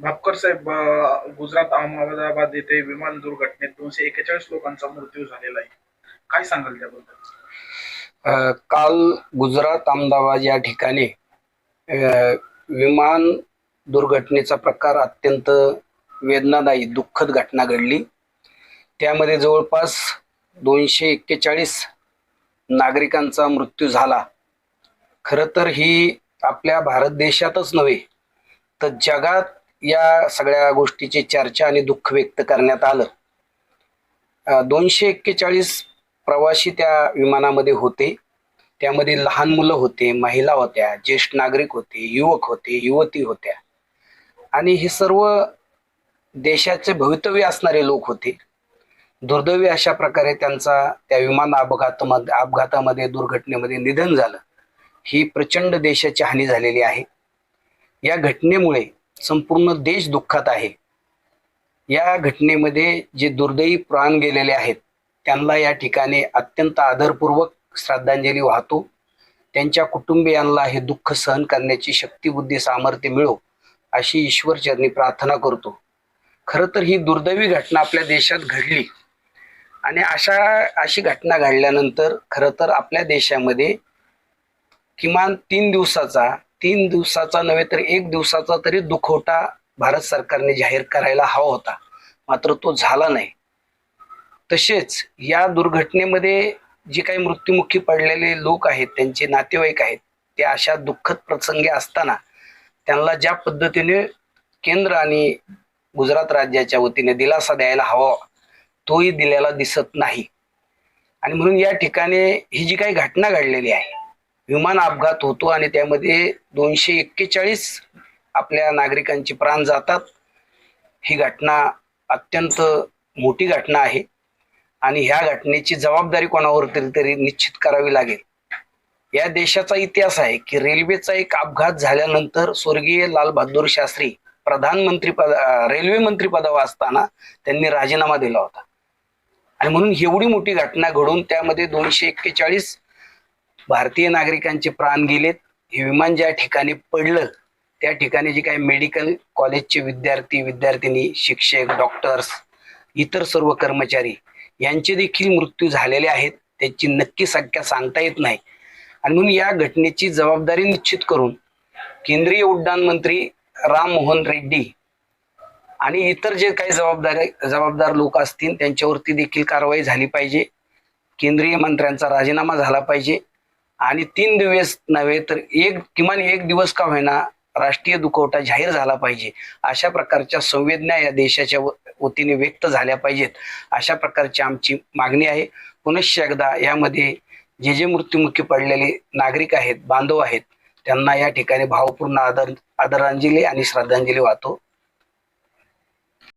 भापकर साहेब गुजरात अहमदाबाद येथे विमान दुर्घटनेत दोनशे एकेचाळीस लोकांचा मृत्यू झालेला आहे. काय सांगाल त्याबद्दल? काल गुजरात अहमदाबाद या ठिकाणी विमान दुर्घटनेचा प्रकार अत्यंत वेदनादायी दुःखद घटना घडली. त्यामध्ये जवळपास दोनशे एक्केचाळीस नागरिकांचा मृत्यू झाला. खरं तर ही आपल्या भारत देशातच नव्हे तर जगात या सगळ्या गोष्टीची चर्चा आणि दुःख व्यक्त करण्यात आलं. दोनशे एक्केचाळीस प्रवासी त्या विमानामध्ये होते. त्यामध्ये लहान मुलं होते महिला होत्या ज्येष्ठ नागरिक होते युवक होते युवती होत्या. आणि हे सर्व देशाचे भवितव्य असणारे लोक होते. दुर्दैवी अशा प्रकारे त्यांचा त्या विमान अपघातामध्ये अपघातामध्ये दुर्घटनेमध्ये निधन झालं. ही प्रचंड देशाची हानी झालेली आहे. या घटनेमुळे संपूर्ण देश दुःखात आहे. या घटनेमध्ये जे दुर्दैवी प्राण गेलेले आहेत त्यांना या ठिकाणी अत्यंत आदरपूर्वक श्रद्धांजली वाहतो. त्यांच्या कुटुंबियांना हे दुःख सहन करण्याची शक्तीबुद्धी सामर्थ्य मिळो अशी ईश्वरचरणी प्रार्थना करतो. खरं तर ही दुर्दैवी घटना आपल्या देशात घडली. आणि अशा अशी घटना घडल्यानंतर खरं तर आपल्या देशामध्ये किमान तीन दिवसाचा तीन दिवसाचा नव्हे तर एक दिवसाचा तरी दुखवटा भारत सरकारने जाहीर करायला हवा होता. मात्र तो झाला नाही. तसेच या दुर्घटनेमध्ये जे काही मृत्युमुखी पडलेले लोक आहेत त्यांचे नातेवाईक आहेत ते अशा दुःखद प्रसंगी असताना त्यांना ज्या पद्धतीने केंद्र आणि गुजरात राज्याच्या वतीने दिलासा द्यायला हवा तोही दिलेला दिसत नाही. आणि म्हणून या ठिकाणी ही जी काही घटना घडलेली आहे विमान अपघात होतो आणि त्यामध्ये दोनशे एक्केचाळीस आपल्या नागरिकांचे प्राण जातात. ही घटना अत्यंत मोठी घटना आहे आणि ह्या घटनेची जबाबदारी कोणावर तरी तरी निश्चित करावी लागेल. या देशाचा इतिहास आहे की रेल्वेचा एक अपघात झाल्यानंतर स्वर्गीय लालबहादूर शास्त्री प्रधानमंत्री पद रेल्वे मंत्री पदावर असताना त्यांनी राजीनामा दिला होता. आणि म्हणून एवढी मोठी घटना घडून त्यामध्ये दोनशे एक्केचाळीस भारतीय नागरिकांचे प्राण गेलेत. हे विमान ज्या ठिकाणी पडलं त्या ठिकाणी जे काही मेडिकल कॉलेजचे विद्यार्थी विद्यार्थिनी शिक्षक डॉक्टर्स इतर सर्व कर्मचारी यांचे देखील मृत्यू झालेले आहेत. त्याची नक्की संख्या सांगता येत नाही. आणि म्हणून या घटनेची जबाबदारी निश्चित करून केंद्रीय उड्डाण मंत्री राम मोहन रेड्डी आणि इतर जे काही जबाबदार जबाबदार लोक असतील त्यांच्यावरती देखील कारवाई झाली पाहिजे. केंद्रीय मंत्र्यांचा राजीनामा झाला पाहिजे. आणि तीन दिवस नव्हे तर एक किमान एक दिवस का होईना राष्ट्रीय दुखवटा जाहीर झाला पाहिजे. अशा प्रकारच्या संवेदना या देशाच्या व- वतीने व्यक्त झाल्या पाहिजेत. अशा प्रकारची आमची मागणी आहे. पुनश्च एकदा यामध्ये जे जे मृत्युमुखी पडलेले नागरिक आहेत बांधव आहेत त्यांना या ठिकाणी भावपूर्ण आदर आदरांजली आणि श्रद्धांजली वाहतो.